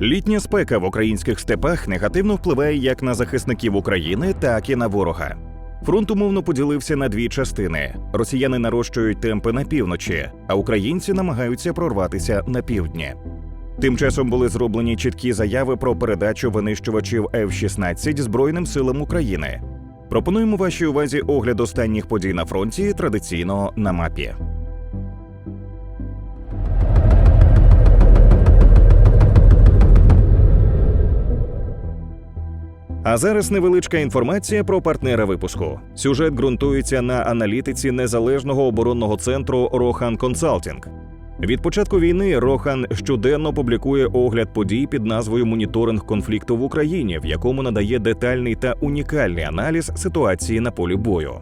Літня спека в українських степах негативно впливає як на захисників України, так і на ворога. Фронт умовно поділився на дві частини: росіяни нарощують темпи на півночі, а українці намагаються прорватися на півдні. Тим часом були зроблені чіткі заяви про передачу винищувачів F-16 Збройним силам України. Пропонуємо вашій увазі огляд останніх подій на фронті традиційно на мапі. А зараз невеличка інформація про партнера випуску. Сюжет ґрунтується на аналітиці незалежного оборонного центру Рохан Консалтінг. Від початку війни Рохан щоденно публікує огляд подій під назвою Моніторинг конфлікту в Україні, в якому надає детальний та унікальний аналіз ситуації на полі бою.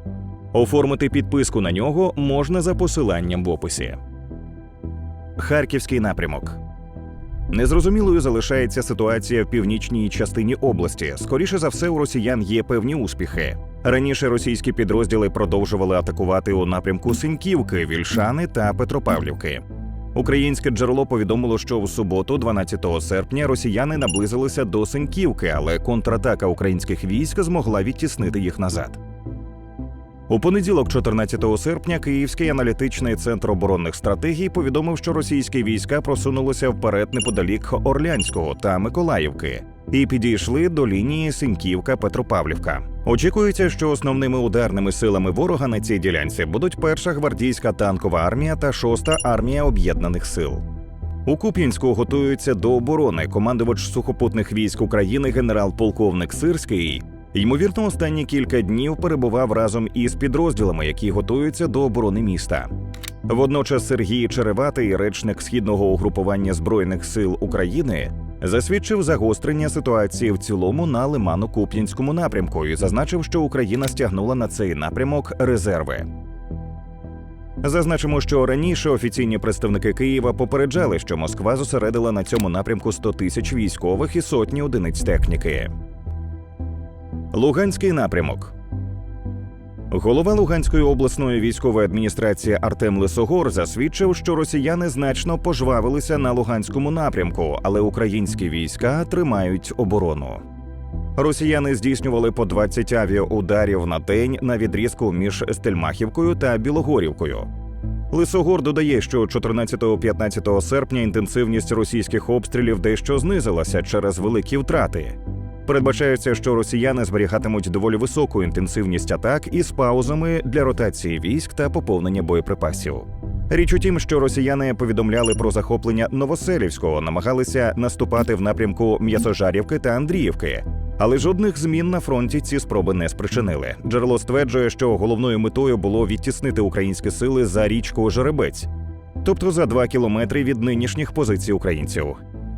Оформити підписку на нього можна за посиланням в описі. Харківський напрямок. Незрозумілою залишається ситуація в північній частині області. Скоріше за все, у росіян є певні успіхи. Раніше російські підрозділи продовжували атакувати у напрямку Синьківки, Вільшани та Петропавлівки. Українське джерело повідомило, що в суботу, 12 серпня, росіяни наблизилися до Синьківки, але контратака українських військ змогла відтіснити їх назад. У понеділок, 14 серпня, Київський аналітичний центр оборонних стратегій повідомив, що російські війська просунулися вперед неподалік Орлянського та Миколаївки і підійшли до лінії Синьківка-Петропавлівка. Очікується, що основними ударними силами ворога на цій ділянці будуть перша гвардійська танкова армія та шоста армія об'єднаних сил. У Куп'янську готуються до оборони командувач сухопутних військ України генерал-полковник Сирський. Ймовірно, останні кілька днів перебував разом із підрозділами, які готуються до оборони міста. Водночас Сергій Череватий, речник східного угрупування збройних сил України, засвідчив загострення ситуації в цілому на Лимано-Куп'янському напрямку і зазначив, що Україна стягнула на цей напрямок резерви. Зазначимо, що раніше офіційні представники Києва попереджали, що Москва зосередила на цьому напрямку 100 тисяч військових і сотні одиниць техніки. Луганський напрямок. Голова Луганської обласної військової адміністрації Артем Лисогор засвідчив, що росіяни значно пожвавилися на Луганському напрямку, але українські війська тримають оборону. Росіяни здійснювали по 20 авіаударів на день на відрізку між Стельмахівкою та Білогорівкою. Лисогор додає, що 14-15 серпня інтенсивність російських обстрілів дещо знизилася через великі втрати. Передбачається, що росіяни зберігатимуть доволі високу інтенсивність атак із паузами для ротації військ та поповнення боєприпасів. Річ у тім, що росіяни повідомляли про захоплення Новоселівського, намагалися наступати в напрямку М'ясожарівки та Андріївки, але жодних змін на фронті ці спроби не спричинили. Джерело стверджує, що головною метою було відтіснити українські сили за річку Жеребець, тобто за два кілометри від нинішніх позицій українців.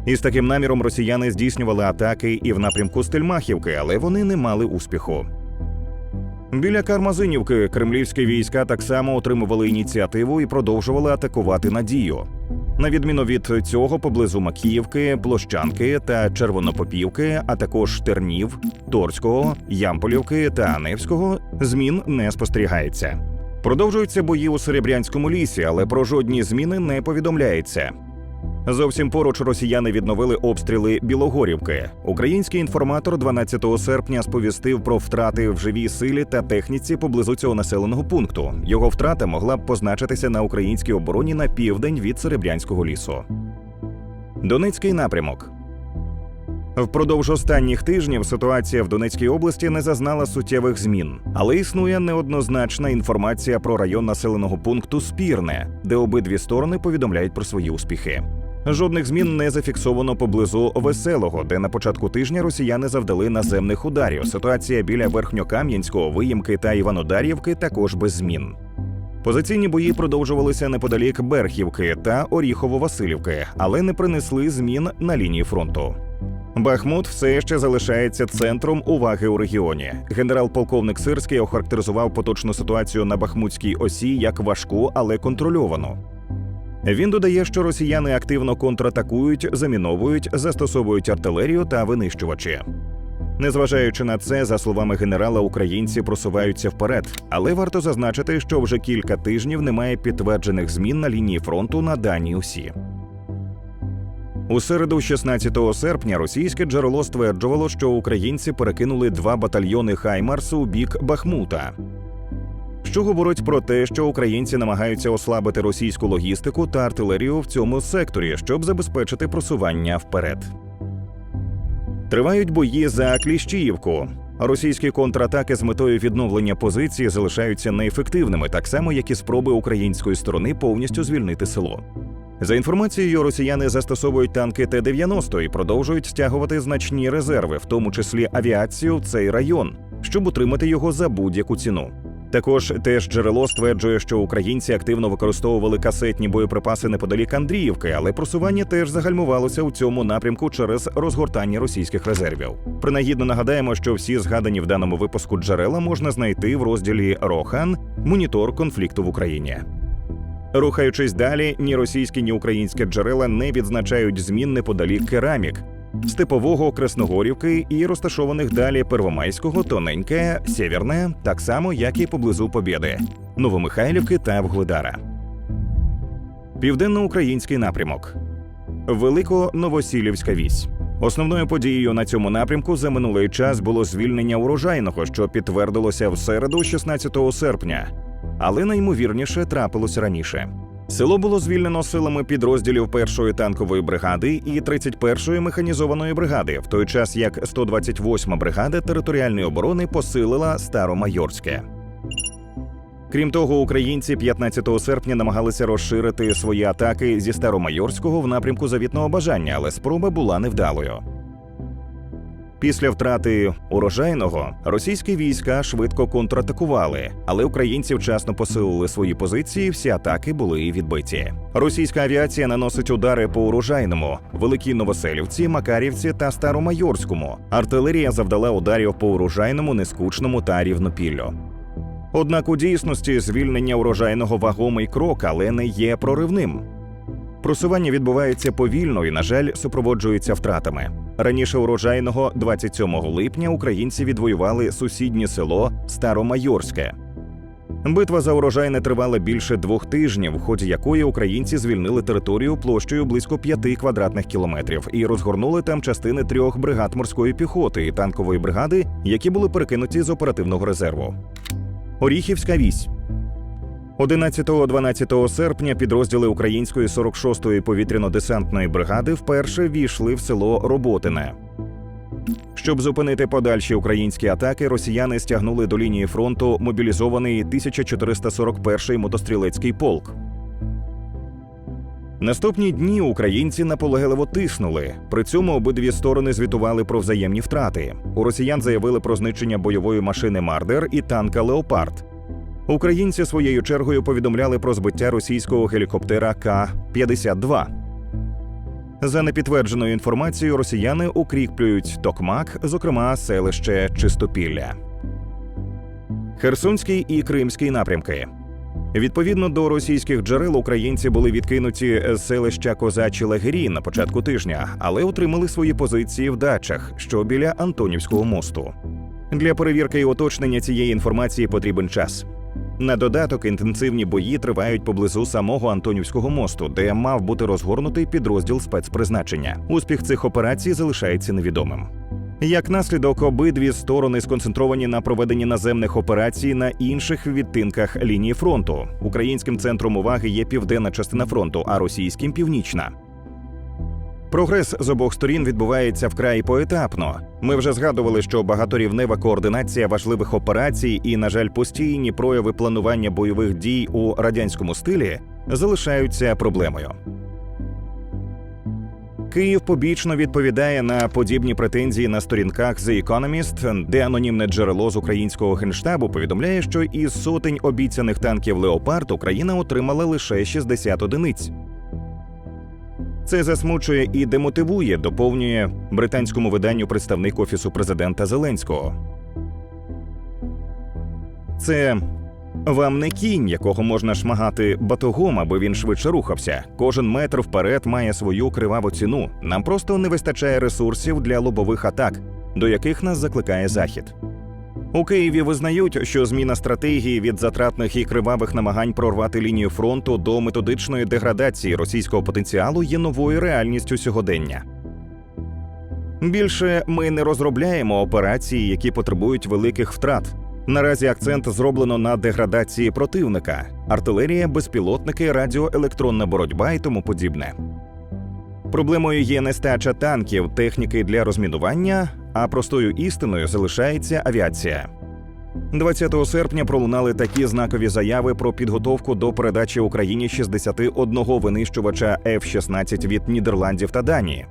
Із таким наміром росіяни здійснювали атаки і в напрямку Стельмахівки, але вони не мали успіху. Біля Кармазинівки кремлівські війська так само отримували ініціативу і продовжували атакувати Надію. На відміну від цього, поблизу Макіївки, Площанки та Червонопопівки, а також Тернів, Торського, Ямполівки та Невського змін не спостерігається. Продовжуються бої у Серебрянському лісі, але про жодні зміни не повідомляється. Зовсім поруч росіяни відновили обстріли Білогорівки. Український інформатор 12 серпня сповістив про втрати в живій силі та техніці поблизу цього населеного пункту. Його втрата могла б позначитися на українській обороні на південь від Серебрянського лісу. Донецький напрямок. Впродовж останніх тижнів ситуація в Донецькій області не зазнала суттєвих змін, але існує неоднозначна інформація про район населеного пункту Спірне, де обидві сторони повідомляють про свої успіхи. Жодних змін не зафіксовано поблизу веселого, де на початку тижня росіяни завдали наземних ударів. Ситуація біля Верхньокам'янського, Виїмки та Іванодарівки також без змін. Позиційні бої продовжувалися неподалік Берхівки та Оріхово-Василівки, але не принесли змін на лінії фронту. Бахмут все ще залишається центром уваги у регіоні. Генерал-полковник Сирський охарактеризував поточну ситуацію на Бахмутській осі як важку, але контрольовану. Він додає, що росіяни активно контратакують, заміновують, застосовують артилерію та винищувачі. Незважаючи на це, за словами генерала, українці просуваються вперед, але варто зазначити, що вже кілька тижнів немає підтверджених змін на лінії фронту на даній осі. У середу, 16 серпня, російське джерело стверджувало, що українці перекинули два батальйони Хаймарс у бік Бахмута. Що говорить про те, що українці намагаються ослабити російську логістику та артилерію в цьому секторі, щоб забезпечити просування вперед. Тривають бої за Кліщіївку. Російські контратаки з метою відновлення позиції залишаються неефективними, так само як і спроби української сторони повністю звільнити село. За інформацією, росіяни застосовують танки Т-90 і продовжують стягувати значні резерви, в тому числі авіацію, в цей район, щоб утримати його за будь-яку ціну. Також теж джерело стверджує, що українці активно використовували касетні боєприпаси неподалік Андріївки, але просування теж загальмувалося у цьому напрямку через розгортання російських резервів. Принагідно нагадаємо, що всі згадані в даному випуску джерела можна знайти в розділі Рохан Монітор конфлікту в Україні. Рухаючись далі, ні російські, ні українські джерела не відзначають змін неподалік керамік, Степового Красногорівки і розташованих далі Первомайського, Тоненьке, Сєвєрне, так само як і поблизу Побєди, Новомихайлівки та Вгледара. Південноукраїнський напрямок Велико-Новосілівська вісь. Основною подією на цьому напрямку за минулий час було звільнення урожайного, що підтвердилося в середу, 16 серпня, але найімовірніше трапилось раніше. Село було звільнено силами підрозділів першої танкової бригади і 31-ї механізованої бригади, в той час як 128-ма бригада територіальної оборони посилила Старомайорське. Крім того, українці 15 серпня намагалися розширити свої атаки зі Старомайорського в напрямку завітного бажання, але спроба була невдалою. Після втрати урожайного російські війська швидко контратакували, але українці вчасно посилили свої позиції. Всі атаки були відбиті. Російська авіація наносить удари по урожайному, великій Новоселівці, Макарівці та Старомайорському. Артилерія завдала ударів по урожайному, нескучному та рівнопіллю. Однак у дійсності звільнення урожайного вагомий крок, але не є проривним. Просування відбувається повільно і, на жаль, супроводжується втратами. Раніше урожайного 27 липня українці відвоювали сусіднє село Старомайорське. Битва за урожайне тривала більше двох тижнів, в ході якої українці звільнили територію площею близько п'яти квадратних кілометрів і розгорнули там частини трьох бригад морської піхоти і танкової бригади, які були перекинуті з оперативного резерву. Оріхівська вісь. 11-12 серпня підрозділи української 46-ї повітряно-десантної бригади вперше війшли в село Роботине. Щоб зупинити подальші українські атаки, росіяни стягнули до лінії фронту мобілізований 1441-й мотострілецький полк. Наступні дні українці наполегливо тиснули. При цьому обидві сторони звітували про взаємні втрати. У росіян заявили про знищення бойової машини Мардер і танка Леопард. Українці своєю чергою повідомляли про збиття російського гелікоптера К-52. За непідтвердженою інформацією, росіяни укріплюють Токмак, зокрема селище Чистопілля. Херсонський і Кримський напрямки. Відповідно до російських джерел, українці були відкинуті з селища Козачі Лагері на початку тижня, але утримали свої позиції в дачах, що біля Антонівського мосту. Для перевірки і уточнення цієї інформації потрібен час. На додаток інтенсивні бої тривають поблизу самого Антонівського мосту, де мав бути розгорнутий підрозділ спецпризначення. Успіх цих операцій залишається невідомим. Як наслідок, обидві сторони сконцентровані на проведенні наземних операцій на інших відтинках лінії фронту. Українським центром уваги є південна частина фронту, а російським північна. Прогрес з обох сторін відбувається вкрай поетапно. Ми вже згадували, що багаторівнева координація важливих операцій і, на жаль, постійні прояви планування бойових дій у радянському стилі залишаються проблемою. Київ побічно відповідає на подібні претензії на сторінках The Economist, де анонімне джерело з українського генштабу повідомляє, що із сотень обіцяних танків Леопард Україна отримала лише 60 одиниць. Це засмучує і демотивує, доповнює британському виданню представник офісу президента Зеленського. Це вам не кінь, якого можна шмагати батогом, аби він швидше рухався. Кожен метр вперед має свою криваву ціну. Нам просто не вистачає ресурсів для лобових атак, до яких нас закликає захід. У Києві визнають, що зміна стратегії від затратних і кривавих намагань прорвати лінію фронту до методичної деградації російського потенціалу є новою реальністю сьогодення. Більше ми не розробляємо операції, які потребують великих втрат. Наразі акцент зроблено на деградації противника, артилерія, безпілотники, радіоелектронна боротьба і тому подібне. Проблемою є нестача танків, техніки для розмінування, а простою істиною залишається авіація. 20 серпня пролунали такі знакові заяви про підготовку до передачі Україні 61 винищувача F-16 від Нідерландів та Данії.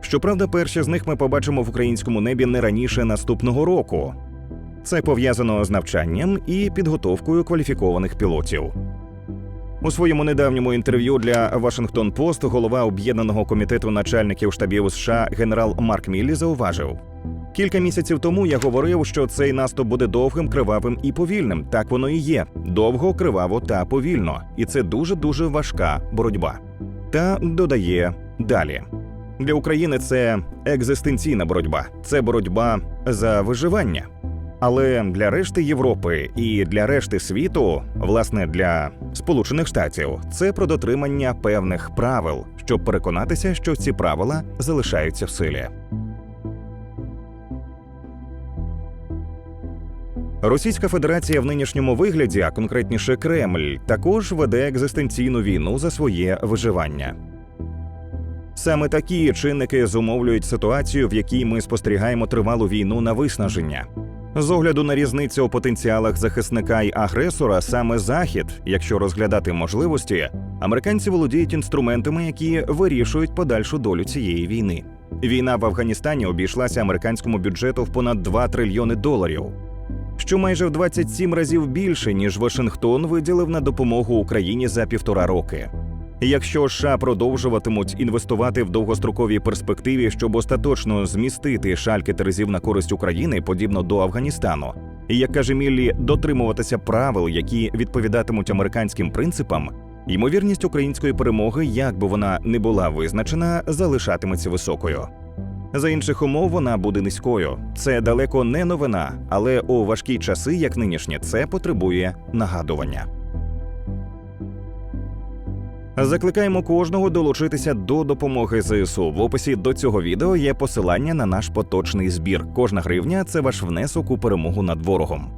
Щоправда, перші з них ми побачимо в українському небі не раніше наступного року. Це пов'язано з навчанням і підготовкою кваліфікованих пілотів. У своєму недавньому інтерв'ю для Вашингтон Пост голова об'єднаного комітету начальників штабів США генерал Марк Міллі зауважив: кілька місяців тому я говорив, що цей наступ буде довгим, кривавим і повільним. Так воно і є: довго, криваво та повільно. І це дуже дуже важка боротьба. Та додає далі. Для України це екзистенційна боротьба, це боротьба за виживання. Але для решти Європи і для решти світу, власне, для Сполучених Штатів, це про дотримання певних правил, щоб переконатися, що ці правила залишаються в силі. Російська Федерація в нинішньому вигляді, а конкретніше Кремль, також веде екзистенційну війну за своє виживання. Саме такі чинники зумовлюють ситуацію, в якій ми спостерігаємо тривалу війну на виснаження. З огляду на різницю у потенціалах захисника й агресора, саме захід, якщо розглядати можливості, американці володіють інструментами, які вирішують подальшу долю цієї війни. Війна в Афганістані обійшлася американському бюджету в понад 2 трильйони доларів, що майже в 27 разів більше ніж Вашингтон виділив на допомогу Україні за півтора роки. Якщо США продовжуватимуть інвестувати в довгостроковій перспективі, щоб остаточно змістити шальки терезів на користь України, подібно до Афганістану, і як каже Міллі, дотримуватися правил, які відповідатимуть американським принципам, ймовірність української перемоги, як би вона не була визначена, залишатиметься високою. За інших умов вона буде низькою. Це далеко не новина, але у важкі часи, як нинішні, це потребує нагадування. Закликаємо кожного долучитися до допомоги ЗСУ. В описі до цього відео є посилання на наш поточний збір. Кожна гривня це ваш внесок у перемогу над ворогом.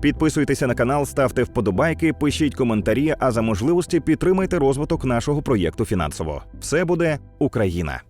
Підписуйтеся на канал, ставте вподобайки, пишіть коментарі, а за можливості підтримайте розвиток нашого проєкту фінансово. Все буде Україна.